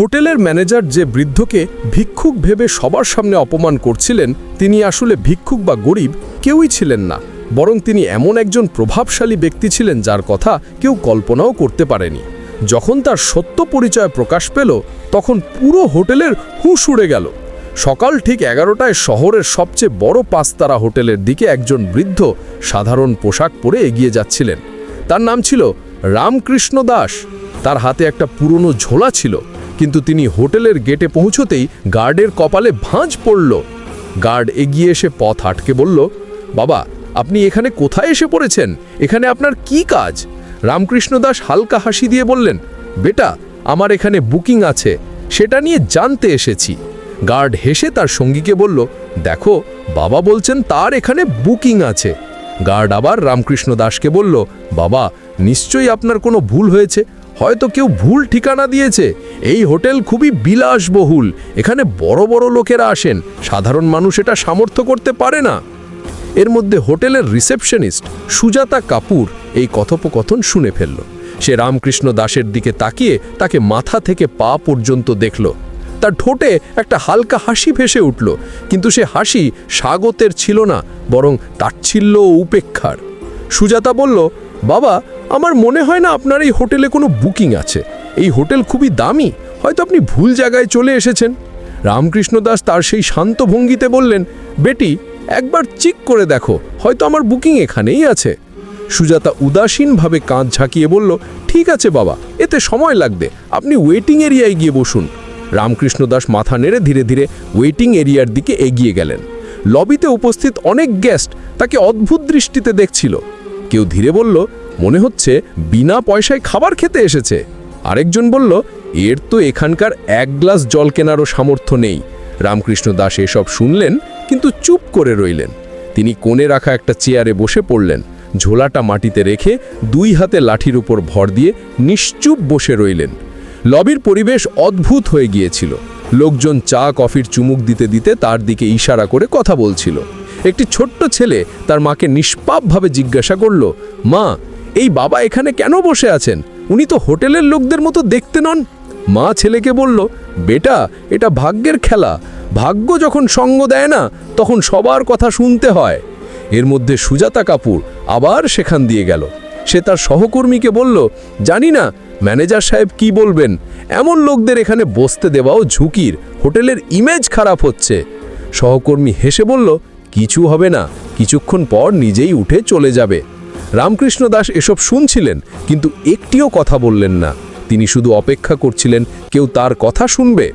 হোটেলের ম্যানেজার যে বৃদ্ধকে ভিক্ষুক ভেবে সবার সামনে অপমান করছিলেন, তিনি আসলে ভিক্ষুক বা গরিব কেউই ছিলেন না। বরং তিনি এমন একজন প্রভাবশালী ব্যক্তি ছিলেন যার কথা কেউ কল্পনাও করতে পারেনি। যখন তার সত্য পরিচয় প্রকাশ পেল, তখন পুরো হোটেলের হুঁশ উড়ে গেল। সকাল ঠিক এগারোটায় শহরের সবচেয়ে বড় পাঁচতারা হোটেলের দিকে একজন বৃদ্ধ সাধারণ পোশাক পরে এগিয়ে যাচ্ছিলেন। তার নাম ছিল রামকৃষ্ণ দাস। তার হাতে একটা পুরনো ঝোলা ছিল। কিন্তু তিনি হোটেলের গেটে পৌঁছতেই গার্ডের কপালে ভাঁজ পড়ল। গার্ড এগিয়ে এসে পথ আটকে বলল, বাবা, আপনি এখানে কোথায় এসে পড়েছেন? এখানে আপনার কি কাজ? রামকৃষ্ণ দাস হালকা হাসি দিয়ে বললেন, বেটা, আমার এখানে বুকিং আছে, সেটা নিয়ে জানতে এসেছি। গার্ড হেসে তার সঙ্গীকে বলল, দেখো, বাবা বলছেন তার এখানে বুকিং আছে। গার্ড আবার রামকৃষ্ণ দাসকে বলল, বাবা, নিশ্চয়ই আপনার কোনো ভুল হয়েছে। হয়তো কেউ ভুল ঠিকানা দিয়েছে। এই হোটেল খুবই বিলাসবহুল। এখানে বড় বড় লোকেরা আসেন। সাধারণ মানুষ এটা সামর্থ্য করতে পারে না। এর মধ্যে হোটেলের রিসেপশনিস্ট সুজাতা কাপুর এই কথোপকথন শুনে ফেলল। সে রামকৃষ্ণ দাসের দিকে তাকিয়ে তাকে মাথা থেকে পা পর্যন্ত দেখল। তার ঠোঁটে একটা হালকা হাসি ভেসে উঠল। কিন্তু সে হাসি স্বাগতের ছিল না, বরং তাচ্ছিল্য ও উপেক্ষার। সুজাতা বলল, বাবা আমার মনে হয় না আপনার এই হোটেলে কোনো বুকিং আছে। এই হোটেল খুবই দামি। হয়তো আপনি ভুল জায়গায় চলে এসেছেন। রামকৃষ্ণ দাস তার সেই শান্ত ভঙ্গিতে বললেন, বেটি, একবার চিক করে দেখো। হয়তো আমার বুকিং এখানেই আছে। সুজাতা উদাসীনভাবে কাঁধ ঝাঁকিয়ে বলল, ঠিক আছে বাবা, এতে সময় লাগবে। আপনি ওয়েটিং এরিয়ায় গিয়ে বসুন। রামকৃষ্ণ দাস মাথা নেড়ে ধীরে ধীরে ওয়েটিং এরিয়ার দিকে এগিয়ে গেলেন। লবিতে উপস্থিত অনেক গেস্ট তাকে অদ্ভুত দৃষ্টিতে দেখছিল। কেউ ধীরে বলল মনে হচ্ছে বিনা পয়সায় খাবার খেতে এসেছে। আরেকজন বলল, এর তো এখানকার এক গ্লাস জল কেনারও সামর্থ্য নেই। রামকৃষ্ণ দাস এসব শুনলেন, কিন্তু চুপ করে রইলেন। তিনি কোণে রাখা একটা চেয়ারে বসে পড়লেন। ঝোলাটা মাটিতে রেখে দুই হাতে লাঠির উপর ভর দিয়ে নিশ্চুপ বসে রইলেন। লবির পরিবেশ অদ্ভুত হয়ে গিয়েছিল। লোকজন চা, কফির চুমুক দিতে দিতে তার দিকে ইশারা করে কথা বলছিল। একটি ছোট্ট ছেলে তার মাকে নিষ্পাপভাবে জিজ্ঞাসা করল, মা এই বাবা এখানে কেন বসে আছেন? উনি তো হোটেলের লোকদের মতো দেখতে নন। মা ছেলেকে বলল, বেটা, এটা ভাগ্যের খেলা। ভাগ্য যখন সঙ্গ দেয় না, তখন সবার কথা শুনতে হয়। এর মধ্যে সুজাতা কাপুর আবার সেখান দিয়ে গেল। সে তার সহকর্মীকে বলল, জানি না, ম্যানেজার সাহেব কি বলবেন? এমন লোকদের এখানে বসতে দেওয়াও ঝুঁকির। হোটেলের ইমেজ খারাপ হচ্ছে। সহকর্মী হেসে বলল, কিছু হবে না। কিছুক্ষণ পর নিজেই উঠে চলে যাবে। রামকৃষ্ণ দাস এসব শুনছিলেন, কিন্তু একটিও কথা বললেন না। তিনি শুধু অপেক্ষা করছিলেন, কেউ তার কথা শুনবে?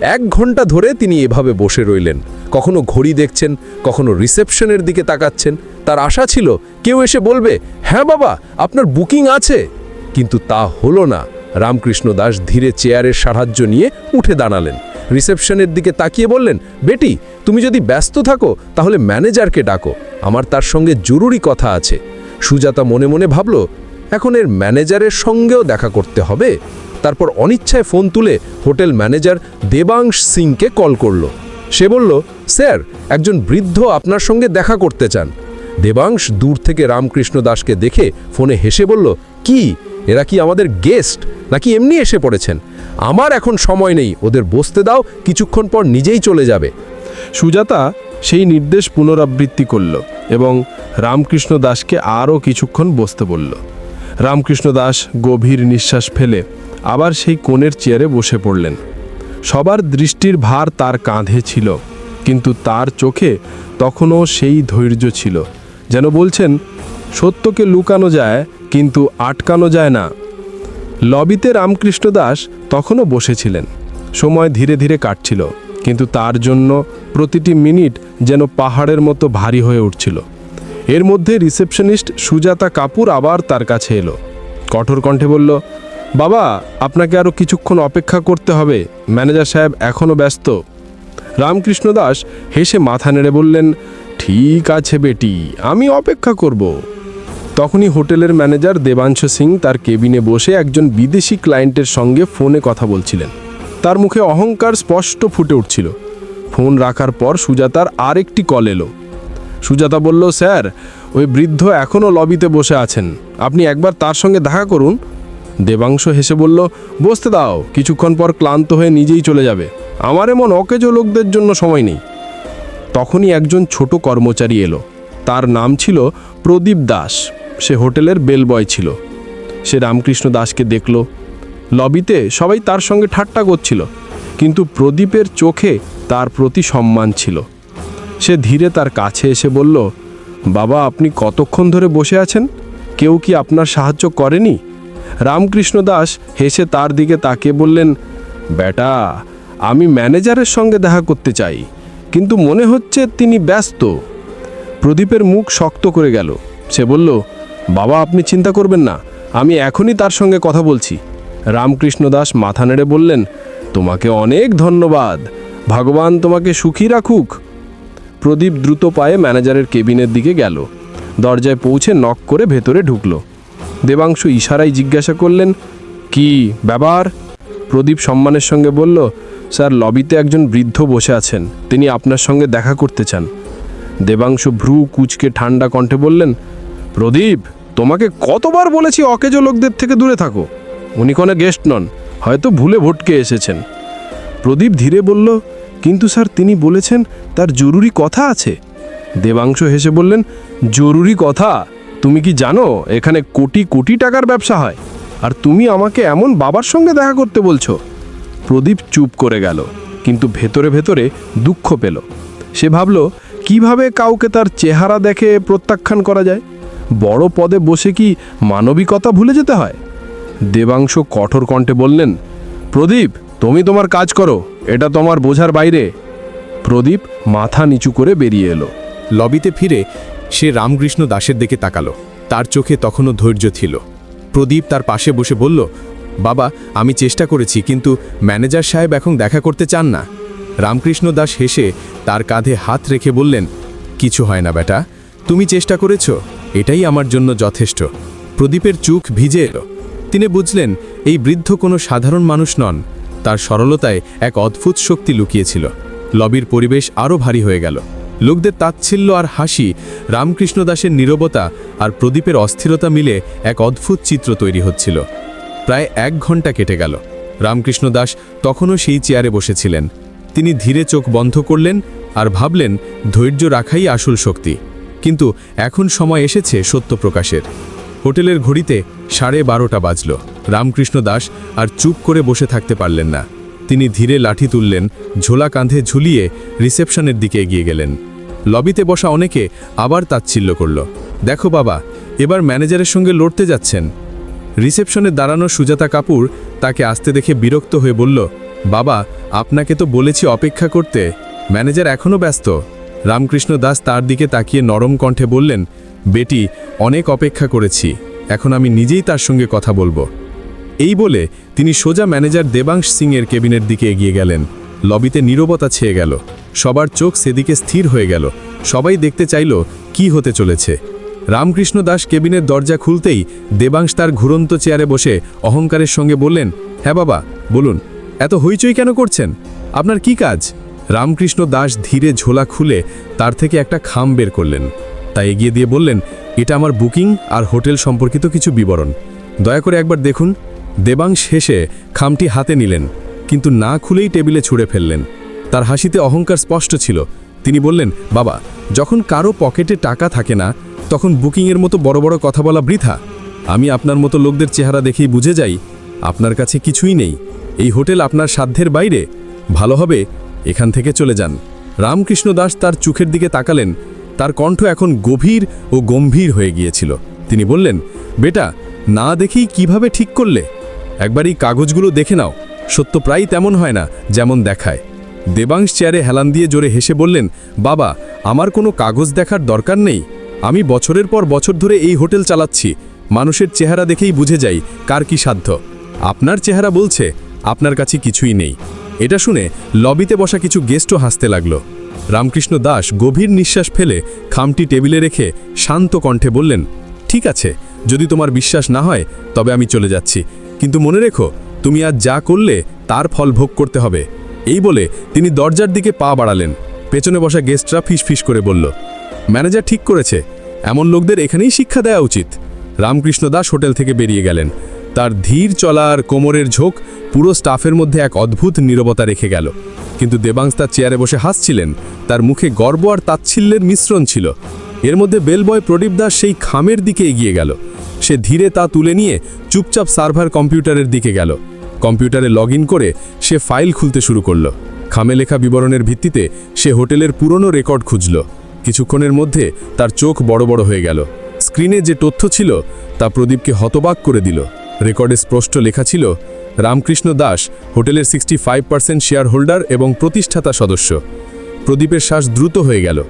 এক ঘণ্টা ধরে তিনি এভাবে বসে রইলেন। কখনো ঘড়ি দেখছেন, কখনো রিসেপশনের দিকে তাকাচ্ছেন। তার আশা ছিল, কেউ এসে বলবে হ্যাঁ বাবা, আপনার বুকিং আছে। কিন্তু তা হলো না। রামকৃষ্ণ দাস ধীরে চেয়ারের সাহায্য নিয়ে উঠে দাঁড়ালেন। রিসেপশনের দিকে তাকিয়ে বললেন, বেটি, তুমি যদি ব্যস্ত থাকো, তাহলে ম্যানেজারকে ডাকো। আমার তার সঙ্গে জরুরি কথা আছে। সুজাতা মনে মনে ভাবল, এখন এর ম্যানেজারের সঙ্গেও দেখা করতে হবে। তারপর অনিচ্ছায় ফোন তুলে হোটেল ম্যানেজার দেবাংশ সিংকে কল করল। সে বলল, স্যার, একজন বৃদ্ধ আপনার সঙ্গে দেখা করতে চান। দেবাংশ দূর থেকে রামকৃষ্ণ দাসকে দেখে ফোনে হেসে বলল, কি? এরা কি আমাদের গেস্ট? নাকি এমনি এসে পড়েছেন? আমার এখন সময় নেই, ওদের বসতে দাও, কিছুক্ষণ পর নিজেই চলে যাবে। সুজাতা সেই নির্দেশ পুনরাবৃত্তি করল এবং রামকৃষ্ণ দাসকে আরও কিছুক্ষণ বসতে বলল। রামকৃষ্ণ দাস গভীর নিঃশ্বাস ফেলে আবার সেই কোণের চেয়ারে বসে পড়লেন। সবার দৃষ্টির ভার তার কাঁধে ছিল, কিন্তু তার চোখে তখনও সেই ধৈর্য ছিল, যেন বলছেন, সত্যকে লুকানো যায়, কিন্তু আটকানো যায় না। লবিতে রামকৃষ্ণ দাস তখনও বসেছিলেন। সময় ধীরে ধীরে কাটছিল, কিন্তু তার জন্য প্রতিটি মিনিট যেন পাহাড়ের মতো ভারী হয়ে উঠছিল। এর মধ্যে রিসেপশনিস্ট সুজাতা কাপুর আবার তার কাছে এলো। কঠোর কণ্ঠে বলল, বাবা, আপনাকে আরও কিছুক্ষণ অপেক্ষা করতে হবে। ম্যানেজার সাহেব এখনও ব্যস্ত। রামকৃষ্ণ দাস হেসে মাথা নেড়ে বললেন, ঠিক আছে বেটি, আমি অপেক্ষা করব। তখনই হোটেলের ম্যানেজার দেবাংশ সিং তার কেবিনে বসে একজন বিদেশি ক্লায়েন্টের সঙ্গে ফোনে কথা বলছিলেন। তার মুখে অহংকার স্পষ্ট ফুটে উঠছিল। ফোন রাখার পর সুজাতার আরেকটি কল এলো। সুজাতা বলল, স্যার, ওই বৃদ্ধ এখনও লবিতে বসে আছেন। আপনি একবার তার সঙ্গে দেখা করুন। দেবাংশ হেসে বলল, বসতে দাও। কিছুক্ষণ পর ক্লান্ত হয়ে নিজেই চলে যাবে। আমার এমন অকেজো লোকদের জন্য সময় নেই। তখনই একজন ছোট কর্মচারী এলো। তার নাম ছিল প্রদীপ দাস। সে হোটেলের বেলবয় ছিল। সে রামকৃষ্ণ দাসকে দেখল। লবিতে সবাই তার সঙ্গে ঠাট্টা করছিল। কিন্তু প্রদীপের চোখে তার প্রতি সম্মান ছিল। সে ধীরে তার কাছে এসে বলল, বাবা, আপনি কতক্ষণ ধরে বসে আছেন? কেউ কি আপনার সাহায্য করেনি? রামকৃষ্ণ দাস হেসে তার দিকে তাকিয়ে বললেন, বেটা, আমি ম্যানেজারের সঙ্গে দেখা করতে চাই, কিন্তু মনে হচ্ছে তিনি ব্যস্ত। প্রদীপের মুখ শক্ত করে গেল। সে বলল, বাবা, আপনি চিন্তা করবেন না, আমি এখনই তার সঙ্গে কথা বলছি। রামকৃষ্ণ দাস মাথা নেড়ে বললেন, তোমাকে অনেক ধন্যবাদ ভগবান তোমাকে সুখী রাখুক। প্রদীপ দ্রুত পায়ে ম্যানেজারের কেবিনের দিকে গেল। দরজায় পৌঁছে নক করে ভেতরে ঢুকলো। দেবাংশু ইশারায় জিজ্ঞাসা করলেন, কি ব্যাপার? প্রদীপ সম্মানের সঙ্গে বলল, স্যার, লবিতে একজন বৃদ্ধ বসে আছেন। তিনি আপনার সঙ্গে দেখা করতে চান। দেবাংশু ভ্রু কুচকে ঠান্ডা কণ্ঠে বললেন, প্রদীপ, তোমাকে কতবার বলেছি অকেজ লোকদের থেকে দূরে থাকো। উনি কোনো গেস্ট নন, হয়তো ভুলে ভটকে এসেছেন। প্রদীপ ধীরে বলল কিন্তু স্যার, তিনি বলেছেন, তার জরুরি কথা আছে। দেবাংশ হেসে বললেন, জরুরি কথা? তুমি কি জানো, এখানে কোটি কোটি টাকার ব্যবসা হয়। আর তুমি আমাকে এমন বাবার সঙ্গে দেখা করতে বলছো? প্রদীপ চুপ করে গেল, কিন্তু ভেতরে ভেতরে দুঃখ পেল। সে ভাবল, কীভাবে কাউকে তার চেহারা দেখে প্রত্যাখ্যান করা যায়? বড় পদে বসে কি মানবিকতা ভুলে যেতে হয়? দেবাংশ কঠোর কণ্ঠে বললেন, প্রদীপ তুমি তোমার কাজ করো, এটা তোমার বোঝার বাইরে। প্রদীপ মাথা নিচু করে বেরিয়ে এলো। লবিতে ফিরে সে রামকৃষ্ণ দাসের দিকে তাকালো। তার চোখে তখনও ধৈর্য ছিল। প্রদীপ তার পাশে বসে বলল, বাবা, আমি চেষ্টা করেছি, কিন্তু ম্যানেজার সাহেব এখন দেখা করতে চান না। রামকৃষ্ণ দাস হেসে তার কাঁধে হাত রেখে বললেন, কিছু হয় না বেটা, তুমি চেষ্টা করেছ, এটাই আমার জন্য যথেষ্ট। প্রদীপের চোখ ভিজে এলো। তিনি বুঝলেন, এই বৃদ্ধ কোনো সাধারণ মানুষ নন। তার সরলতায় এক অদ্ভুত শক্তি লুকিয়েছিল। লবির পরিবেশ আরও ভারী হয়ে গেল। লোকদের তাচ্ছিল্য আর হাসি, রামকৃষ্ণ দাসের নীরবতা আর প্রদীপের অস্থিরতা মিলে এক অদ্ভুত চিত্র তৈরি হচ্ছিল। প্রায় এক ঘণ্টা কেটে গেল। রামকৃষ্ণ দাস তখনও সেই চেয়ারে বসেছিলেন। তিনি ধীরে চোখ বন্ধ করলেন আর ভাবলেন, ধৈর্য রাখাই আসল শক্তি। কিন্তু এখন সময় এসেছে সত্য প্রকাশের। হোটেলের ঘড়িতে সাড়ে বারোটা বাজল। রামকৃষ্ণ দাস আর চুপ করে বসে থাকতে পারলেন না। তিনি ধীরে লাঠি তুললেন, ঝোলা কাঁধে ঝুলিয়ে রিসেপশনের দিকে এগিয়ে গেলেন। লবিতে বসা অনেকে আবার তাচ্ছিল্য করল। দেখো বাবা, এবার ম্যানেজারের সঙ্গে লড়তে যাচ্ছেন। রিসেপশনে দাঁড়ানো সুজাতা কাপুর তাকে আসতে দেখে বিরক্ত হয়ে বলল, বাবা, আপনাকে তো বলেছি অপেক্ষা করতে। ম্যানেজার এখনও ব্যস্ত। রামকৃষ্ণ দাস তার দিকে তাকিয়ে নরম কণ্ঠে বললেন, বেটি, অনেক অপেক্ষা করেছি। এখন আমি নিজেই তার সঙ্গে কথা বলব। এই বলে তিনি সোজা ম্যানেজার দেবাংশ সিংয়ের কেবিনের দিকে এগিয়ে গেলেন। লবিতে নীরবতা ছেয়ে গেল। সবার চোখ সেদিকে স্থির হয়ে গেল। সবাই দেখতে চাইল, কি হতে চলেছে? রামকৃষ্ণ দাস কেবিনের দরজা খুলতেই দেবাংশ তার ঘুরন্ত চেয়ারে বসে অহংকারের সঙ্গে বললেন হ্যাঁ বাবা, বলুন, এত হইচই কেন করছেন? আপনার কি কাজ? রামকৃষ্ণ দাস ধীরে ঝোলা খুলে তার থেকে একটা খাম বের করলেন। তাই এগিয়ে দিয়ে বললেন, এটা আমার বুকিং আর হোটেল সম্পর্কিত কিছু বিবরণ। দয়া করে একবার দেখুন। দেবাংশ শেষে খামটি হাতে নিলেন, কিন্তু না খুলেই টেবিলে ছুঁড়ে ফেললেন। তার হাসিতে অহংকার স্পষ্ট ছিল। তিনি বললেন, বাবা, যখন কারও পকেটে টাকা থাকে না, তখন বুকিংয়ের মতো বড় বড় কথা বলা বৃথা। আমি আপনার মতো লোকদের চেহারা দেখেই বুঝে যাই। আপনার কাছে কিছুই নেই। এই হোটেল আপনার সাধ্যের বাইরে। ভালো হবে, এখান থেকে চলে যান। রামকৃষ্ণ দাস তার চোখের দিকে তাকালেন। তার কণ্ঠ এখন গভীর ও গম্ভীর হয়ে গিয়েছিল। তিনি বললেন, বেটা, না দেখেই কীভাবে ঠিক করলে? একবার এই কাগজগুলো দেখে নাও। সত্য প্রায় তেমন হয় না যেমন দেখায়। দেবাংশ চেয়ারে হেলান দিয়ে জোরে হেসে বললেন, বাবা, আমার কোনো কাগজ দেখার দরকার নেই। আমি বছরের পর বছর ধরে এই হোটেল চালাচ্ছি। মানুষের চেহারা দেখেই বুঝে যাই কার কি সাধ্য। আপনার চেহারা বলছে, আপনার কাছে কিছুই নেই। এটা শুনে লবিতে বসা কিছু গেস্টও হাসতে লাগল। রামকৃষ্ণ দাস গভীর নিঃশ্বাস ফেলে খামটি টেবিলে রেখে শান্ত কণ্ঠে বললেন, ঠিক আছে, যদি তোমার বিশ্বাস না হয়, তবে আমি চলে যাচ্ছি। কিন্তু মনে রেখো, তুমি আজ যা করলে, তার ফল ভোগ করতে হবে। এই বলে তিনি দরজার দিকে পা বাড়ালেন। পেছনে বসা গেস্টরা ফিস করে বলল, ম্যানেজার ঠিক করেছে। এমন লোকদের এখানেই শিক্ষা দেওয়া উচিত। রামকৃষ্ণ দাস হোটেল থেকে বেরিয়ে গেলেন। তার ধীর চলা আর কোমরের ঝোঁক পুরো স্টাফের মধ্যে এক অদ্ভুত নীরবতা রেখে গেল। কিন্তু দেবাংশ তার চেয়ারে বসে হাসছিলেন। তার মুখে গর্ব আর তাচ্ছিল্যের মিশ্রণ ছিল। এর মধ্যে বেলবয় প্রদীপ দাস সেই খামের দিকে এগিয়ে গেল। সে ধীরে তা তুলে নিয়ে চুপচাপ সার্ভার কম্পিউটারের দিকে গেল। কম্পিউটারে লগ করে সে ফাইল খুলতে শুরু করল। খামে লেখা বিবরণের ভিত্তিতে সে হোটেলের পুরনো রেকর্ড খুঁজল। কিছুক্ষণের মধ্যে তার চোখ বড় বড় হয়ে গেল। স্ক্রিনে যে তথ্য ছিল, তা প্রদীপকে হতবাক করে দিল। রেকর্ডে স্পষ্ট লেখা ছিল রামকৃষ্ণ দাস হোটেলের sixty five percent share holder এবং প্রতিষ্ঠাতা সদস্য। প্রদীপের শ্বাস দ্রুত হয়ে গেল।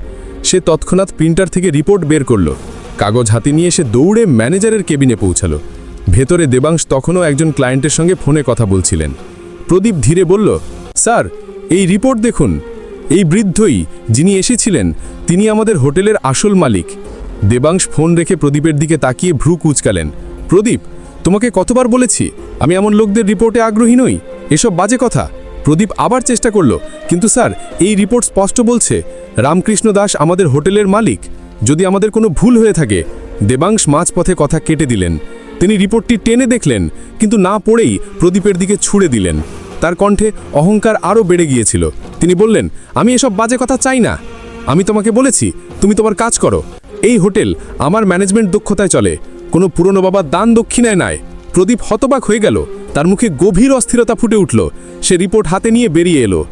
সে তৎক্ষণাৎ প্রিন্টার থেকে রিপোর্ট বের করল। কাগজ হাতে নিয়ে সে দৌড়ে ম্যানেজারের কেবিনে পৌঁছালো। ভেতরে দেবাংশ তখনও একজন ক্লায়েন্টের সঙ্গে ফোনে কথা বলছিলেন। প্রদীপ ধীরে বলল, স্যার, এই রিপোর্ট দেখুন। এই বৃদ্ধই যিনি এসেছিলেন, তিনি আমাদের হোটেলের আসল মালিক। দেবাংশ ফোন রেখে প্রদীপের দিকে তাকিয়ে ভ্রু কুচকালেন। প্রদীপ তোমাকে কতবার বলেছি, আমি এমন লোকদের রিপোর্টে আগ্রহী নই? এসব বাজে কথা। প্রদীপ আবার চেষ্টা করল, কিন্তু স্যার, এই রিপোর্ট স্পষ্ট বলছে, রামকৃষ্ণ দাস আমাদের হোটেলের মালিক। যদি আমাদের কোনো ভুল হয়ে থাকে, দেবাংশ মাঝপথে কথা কেটে দিলেন। তিনি রিপোর্টটি টেনে দেখলেন, কিন্তু না পড়েই প্রদীপের দিকে ছুড়ে দিলেন। তার কণ্ঠে অহংকার আরও বেড়ে গিয়েছিল। তিনি বললেন, আমি এসব বাজে কথা চাই না। আমি তোমাকে বলেছি, তুমি তোমার কাজ করো। এই হোটেল আমার ম্যানেজমেন্ট দক্ষতায় চলে। কোনো পুরনো বাবার দান দক্ষিণায় নয় প্রদীপ হতবাক হয়ে গেল। তার মুখে গভীর অস্থিরতা ফুটে উঠল। সে রিপোর্ট হাতে নিয়ে বেরিয়ে এলো।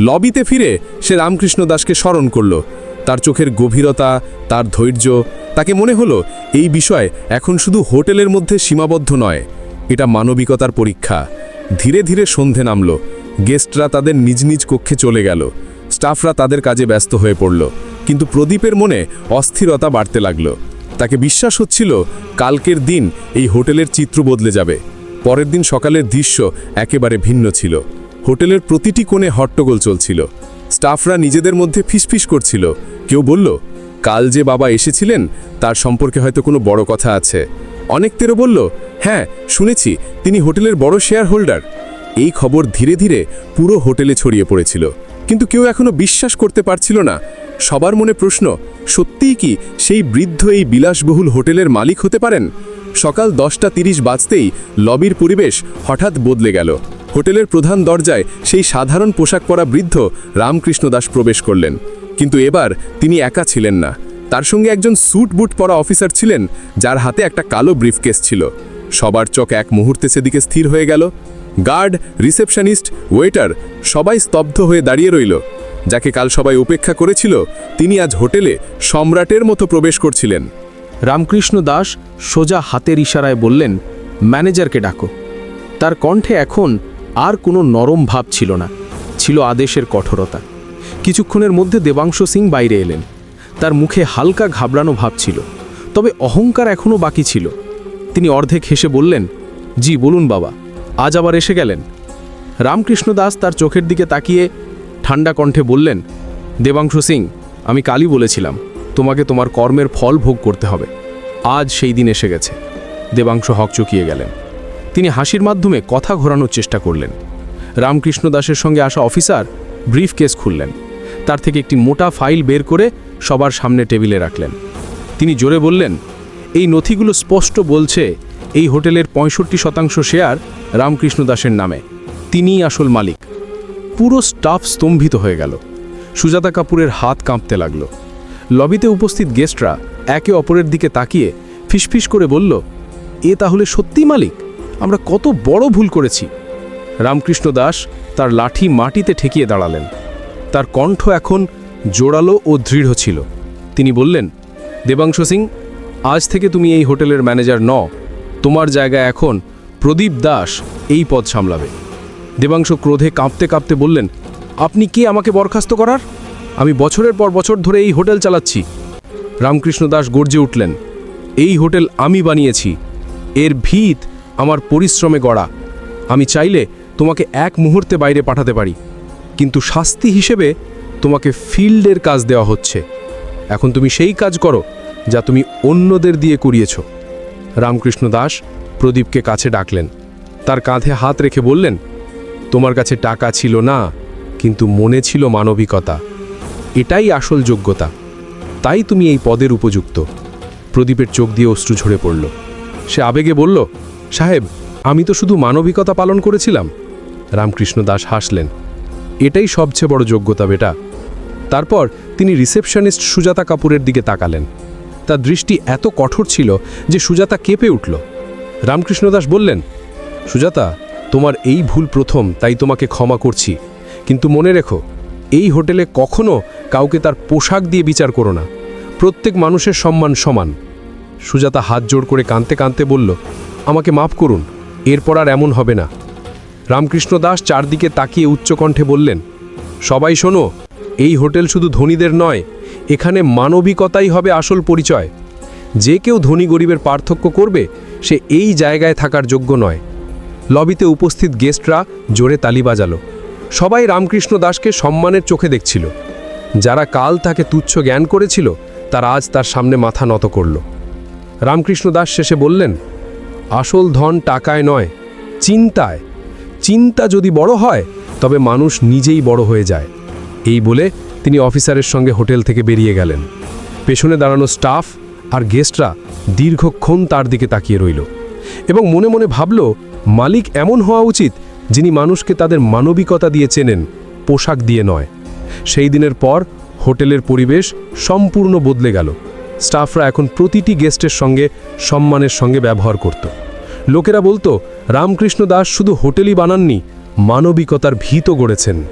লবিতে ফিরে সে রামকৃষ্ণ দাসকে স্মরণ করল। তার চোখের গভীরতা, তার ধৈর্য, তাকে মনে হলো এই বিষয় এখন শুধু হোটেলের মধ্যে সীমাবদ্ধ নয়। এটা মানবিকতার পরীক্ষা। ধীরে ধীরে সন্ধে নামল। গেস্টরা তাদের নিজ নিজ কক্ষে চলে গেল। স্টাফরা তাদের কাজে ব্যস্ত হয়ে পড়ল। কিন্তু প্রদীপের মনে অস্থিরতা বাড়তে লাগল। তাকে বিশ্বাস হচ্ছিল কালকের দিন এই হোটেলের চিত্র বদলে যাবে। পরের দিন সকালের দৃশ্য একেবারে ভিন্ন ছিল। হোটেলের প্রতিটি কোণে হট্টগোল চলছিল। স্টাফরা নিজেদের মধ্যে ফিসফিস করছিল। কেউ বলল, কাল যে বাবা এসেছিলেন, তার সম্পর্কে হয়তো কোনো বড় কথা আছে। অনেক তেরো বলল হ্যাঁ শুনেছি, তিনি হোটেলের বড় শেয়ার হোল্ডার এই খবর ধীরে ধীরে পুরো হোটেলে ছড়িয়ে পড়েছিল। কিন্তু কেউ এখনও বিশ্বাস করতে পারছিল না। সবার মনে প্রশ্ন, সত্যিই কি সেই বৃদ্ধ এই বিলাসবহুল হোটেলের মালিক হতে পারেন? সকাল দশটা তিরিশ বাজতেই লবির পরিবেশ হঠাৎ বদলে গেল। হোটেলের প্রধান দরজায় সেই সাধারণ পোশাক পরা বৃদ্ধ রামকৃষ্ণ দাস প্রবেশ করলেন। কিন্তু এবার তিনি একা ছিলেন না। তার সঙ্গে একজন স্যুট বুট পরা অফিসার ছিলেন, যার হাতে একটা কালো ব্রিফকেস ছিল। সবার চোখ এক মুহূর্তে সেদিকে স্থির হয়ে গেল। গার্ড, রিসেপশনিস্ট, ওয়েটার সবাই স্তব্ধ হয়ে দাঁড়িয়ে রইল। যাকে কাল সবাই উপেক্ষা করেছিল, তিনি আজ হোটেলে সম্রাটের মতো প্রবেশ করছিলেন। রামকৃষ্ণ দাস সোজা হাতের ইশারায় বললেন, ম্যানেজারকে ডাকো। তার কণ্ঠে এখন আর কোনো নরম ভাব ছিল না, ছিল আদেশের কঠোরতা। কিছুক্ষণের মধ্যে দেবাংশ সিং বাইরে এলেন। তার মুখে হালকা ঘাবড়ানো ভাব ছিল, তবে অহংকার এখনও বাকি ছিল। তিনি অর্ধেক হেসে বললেন, জি, বলুন বাবা। আজ আবার এসে গেলেন। রামকৃষ্ণ দাস তার চোখের দিকে তাকিয়ে ঠান্ডা কণ্ঠে বললেন, দেবাংশু সিং, আমি কালই বলেছিলাম, তোমাকে তোমার কর্মের ফল ভোগ করতে হবে। আজ সেই দিন এসে গেছে দেবাংশ হকচকিয়ে গেলেন। তিনি হাসির মাধ্যমে কথা ঘোরানোর চেষ্টা করলেন। রামকৃষ্ণ দাসের সঙ্গে আসা অফিসার ব্রিফ কেস খুললেন। তার থেকে একটি মোটা ফাইল বের করে সবার সামনে টেবিলে রাখলেন। তিনি জোরে বললেন, এই নথিগুলো স্পষ্ট বলছে এই হোটেলের পঁয়ষট্টি শতাংশ শেয়ার রামকৃষ্ণ দাসের নামে। তিনিই আসল মালিক। পুরো স্টাফ স্তম্ভিত হয়ে গেল। সুজাতা কাপুরের হাত কাঁপতে লাগল। লবিতে উপস্থিত গেস্টরা একে অপরের দিকে তাকিয়ে ফিসফিস করে বলল, এ তাহলে সত্যি মালিক? আমরা কত বড় ভুল করেছি। রামকৃষ্ণ দাস তার লাঠি মাটিতে ঠেকিয়ে দাঁড়ালেন। তার কণ্ঠ এখন জোরালো ও দৃঢ় ছিল। তিনি বললেন, দেবাংশ সিং, আজ থেকে তুমি এই হোটেলের ম্যানেজার ন তোমার জায়গায় এখন প্রদীপ দাস এই পদ সামলাবে। দেবাংশ ক্রোধে কাঁপতে কাঁপতে বললেন, আপনি কে আমাকে বরখাস্ত করার? আমি বছরের পর বছর ধরে এই হোটেল চালাচ্ছি। রামকৃষ্ণ দাস গর্জে উঠলেন, এই হোটেল আমি বানিয়েছি। এর ভিত আমার পরিশ্রমে গড়া। আমি চাইলে তোমাকে এক মুহূর্তে বাইরে পাঠাতে পারি, কিন্তু শাস্তি হিসেবে তোমাকে ফিল্ডের কাজ দেওয়া হচ্ছে। এখন তুমি সেই কাজ করো যা তুমি অন্যদের দিয়ে করিয়েছ। রামকৃষ্ণ দাস প্রদীপকে কাছে ডাকলেন। তার কাঁধে হাত রেখে বললেন, তোমার কাছে টাকা ছিল না, কিন্তু মনে ছিল মানবিকতা। এটাই আসল যোগ্যতা। তাই তুমি এই পদের উপযুক্ত। প্রদীপের চোখ দিয়ে অশ্রু ঝরে পড়ল। সে আবেগে বলল, সাহেব, আমি তো শুধু মানবিকতা পালন করেছিলাম। রামকৃষ্ণ দাস হাসলেন, এটাই সবচেয়ে বড় যোগ্যতা বেটা। তারপর তিনি রিসেপশনিস্ট সুজাতা কাপুরের দিকে তাকালেন। তার দৃষ্টি এত কঠোর ছিল যে সুজাতা কেঁপে উঠল। রামকৃষ্ণ দাস বললেন, সুজাতা, তোমার এই ভুল প্রথম, তাই তোমাকে ক্ষমা করছি। কিন্তু মনে রেখো, এই হোটেলে কখনো কাউকে তার পোশাক দিয়ে বিচার করো না। প্রত্যেক মানুষের সম্মান সমান। সুজাতা হাত জোড় করে কাঁদতে কাঁদতে বলল, আমাকে মাফ করুন, এরপর আর এমন হবে না। রামকৃষ্ণ দাস চারদিকে তাকিয়ে উচ্চকণ্ঠে বললেন, সবাই শোনো, এই হোটেল শুধু ধনীদের নয়, এখানে মানবিকতাই হবে আসল পরিচয়। যে কেউ ধনী গরিবের পার্থক্য করবে সে এই জায়গায় থাকার যোগ্য নয়। লবিতে উপস্থিত গেস্টরা জোরে তালি বাজালো। সবাই রামকৃষ্ণ দাসকে সম্মানের চোখে দেখছিল। যারা কাল তাকে তুচ্ছ জ্ঞান করেছিল, তারা আজ তার সামনে মাথা নত করল। রামকৃষ্ণ দাস শেষে বললেন, আসল ধন টাকায় নয়, চিন্তায়। চিন্তা যদি বড় হয়, তবে মানুষ নিজেই বড় হয়ে যায়। এই বলে তিনি অফিসারের সঙ্গে হোটেল থেকে বেরিয়ে গেলেন। পেছনে দাঁড়ানো স্টাফ আর গেস্টরা দীর্ঘক্ষণ তার দিকে তাকিয়ে রইল এবং মনে মনে ভাবল, মালিক এমন হওয়া উচিত যিনি মানুষকে তাদের মানবিকতা দিয়ে চেনেন, পোশাক দিয়ে নয়। সেই দিনের পর হোটেলের পরিবেশ সম্পূর্ণ বদলে গেল। স্টাফরা এখন প্রতিটি গেস্টের সঙ্গে সম্মানের সঙ্গে ব্যবহার করত। লোকেরা বলতো, রামকৃষ্ণ দাস শুধু হোটেলই বানাননি, মানবিকতার ভীত গড়েছেন।